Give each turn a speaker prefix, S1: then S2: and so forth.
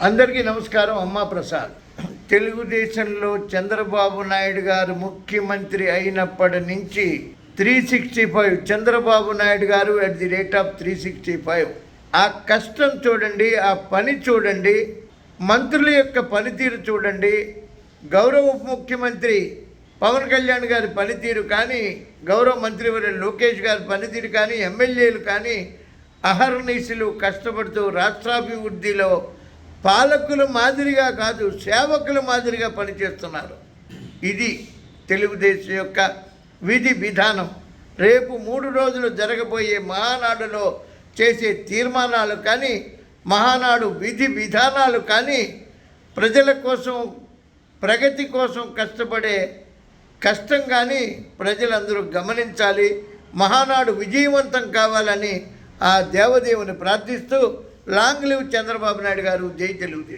S1: అందరికీ నమస్కారం అమ్మా ప్రసాద్. తెలుగుదేశంలో చంద్రబాబు నాయుడు గారు ముఖ్యమంత్రి అయినప్పటి నుంచి three sixty five Chandrababu Naidu గారు at the rate of three sixty five ఆ కష్టం చూడండి ఆ పని చూడండి మంత్రుల యొక్క పనితీరు చూడండి. గౌరవ ఉప ముఖ్యమంత్రి పవన్ కళ్యాణ్ గారి పనితీరు కానీ గౌరవ మంత్రివర్యులు లోకేష్ గారి పనితీరు కానీ ఎమ్మెల్యేలు కానీ అహర్నిశలు కష్టపడుతూ రాష్ట్రాభివృద్ధిలో పాలకుల మాదిరిగా కాదు సేవకుల మాదిరిగా పనిచేస్తున్నారు. ఇది తెలుగుదేశం యొక్క విధి విధానం. రేపు మూడు రోజులు జరగబోయే మహానాడులో చేసే తీర్మానాలు కానీ మహానాడు విధి విధానాలు కానీ ప్రజల కోసం ప్రగతి కోసం కష్టపడే కష్టం కానీ ప్రజలందరూ గమనించాలి. మహానాడు విజయవంతం కావాలని ఆ దేవదేవుని ప్రార్థిస్తూ లాంగ్ లివ్ చంద్రబాబు నాయుడు గారు జై తెలుగుదేశం.